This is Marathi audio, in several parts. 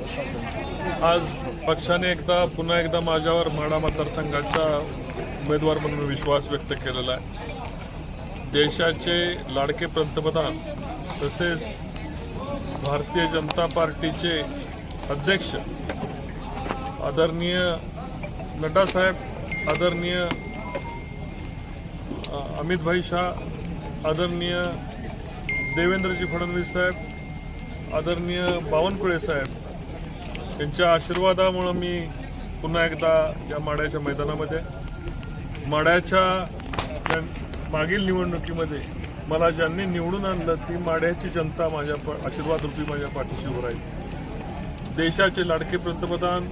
आज पक्षाने एकदा पुन्हा एकदा माझ्यावर माडा मतदारसंघाचा उमेदवार म्हणून विश्वास व्यक्त केलेला आहे. देशाचे लाडके पंतप्रधान तसेच भारतीय जनता पार्टीचे अध्यक्ष आदरणीय नड्डासाहेब आदरणीय अमितभाई शाह आदरणीय देवेंद्रजी फडणवीस साहेब आदरणीय बावनकुळे साहेब त्यांच्या आशीर्वादामुळं मी पुन्हा एकदा या माड्याच्या मैदानामध्ये माड्याच्या मागील निवडणुकीमध्ये मला ज्यांनी निवडून आणलं ती माड्याची जनता माझ्या प आशीर्वाद रूपी माझ्या पाठीशी उभं राहील. देशाचे लाडके पंतप्रधान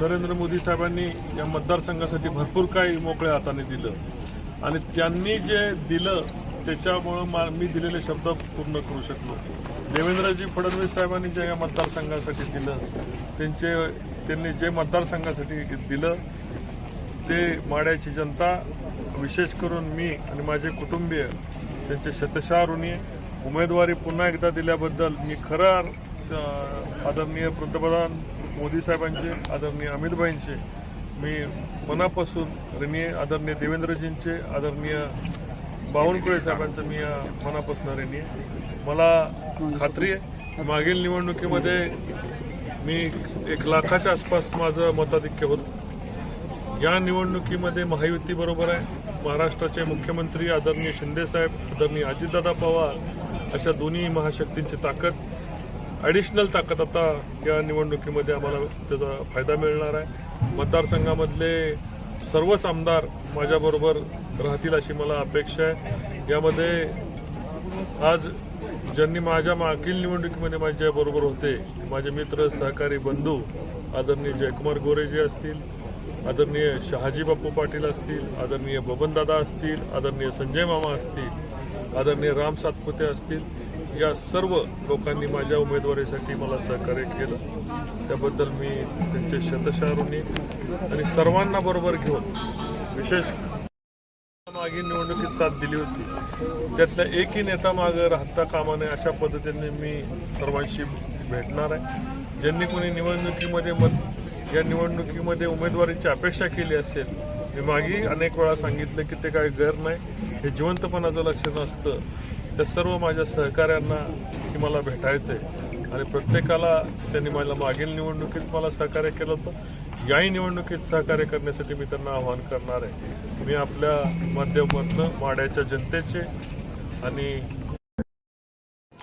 नरेंद्र मोदी साहेबांनी या मतदारसंघासाठी भरपूर काही मोकळ्या हाताने दिलं. आणि त्यांनी जे दिलं त्याच्यामुळं मा मी दिलेले शब्द पूर्ण करू शकलो. देवेंद्रजी फडणवीस साहेबांनी जे या मतदारसंघासाठी दिलं त्यांचे त्यांनी जे मतदारसंघासाठी दिलं ते माड्याची जनता विशेष करून मी आणि माझे कुटुंबीय त्यांचे शतशः ऋणी उमेदवारी पुन्हा एकदा दिल्याबद्दल मी खरं आदरणीय पंतप्रधान मोदी साहेबांचे आदरणीय अमितभाईंचे मी मनापासून ऋणी आदरणीय देवेंद्रजींचे आदरणीय बावनकुळे साहेबांचं मी मनापासून ऋणी आहे. मला खात्री आहे मागील निवडणुकीमध्ये मी एक लाखाच्या आसपास माझं मताधिक्य होतं. या निवडणुकीमध्ये महायुती बरोबर आहे. महाराष्ट्राचे मुख्यमंत्री आदरणीय शिंदेसाहेब आदरणीय अजितदादा पवार अशा दोन्ही महाशक्तींची ताकद. ॲडिशनल ताकद आता या निवडणुकीमध्ये आम्हाला त्याचा फायदा मिळणार आहे. मतदारसंघामधले सर्वच आमदार माझ्याबरोबर राहतील अशी मला अपेक्षा आहे. यामध्ये आज ज्यांनी माझ्या मागील निवडणुकीमध्ये माझ्याबरोबर होते माझे मित्र सहकारी बंधू आदरणीय जयकुमार गोरेजे असतील आदरणीय शहाजी बापू पाटील असतील आदरणीय बबनदादा असतील आदरणीय संजय मामा असतील आदरणीय राम सातपुते असतील या सर्व लोकांनी माझ्या उमेदवारीसाठी मला सहकार्य केलं. त्याबद्दल मी त्यांचे शतशारुणी आणि सर्वांना बरोबर घेऊन विशेष मागील निवडणुकीत साथ दिली होती. त्यातल्या एकही नेता मागं राहता कामा नये अशा पद्धतीने मी सर्वांशी भेटणार आहे. ज्यांनी कोणी निवडणुकीमध्ये मत या निवडणुकीमध्ये उमेदवारीची अपेक्षा केली असेल मी मागे अनेक वेळा सांगितलं की ते काही गैर नाही हे जिवंतपणाचं लक्षण असतं त्या सर्व माझ्या सहकाऱ्यांना की मला भेटायचं आहे आणि प्रत्येकाला त्यांनी मला मागील निवडणुकीत मला सहकार्य केलं होतं. याही निवडणुकीत सहकार्य करण्यासाठी मी त्यांना आवाहन करणार आहे. मी आपल्या माध्यमातनं माड्याच्या जनतेचे आणि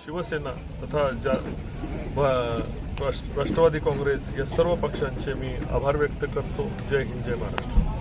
शिवसेना तथा ज्या राष्ट्र- राष्ट्रवादी काँग्रेस या सर्व पक्षांचे मी आभार व्यक्त करतो. जय हिंद जय महाराष्ट्र.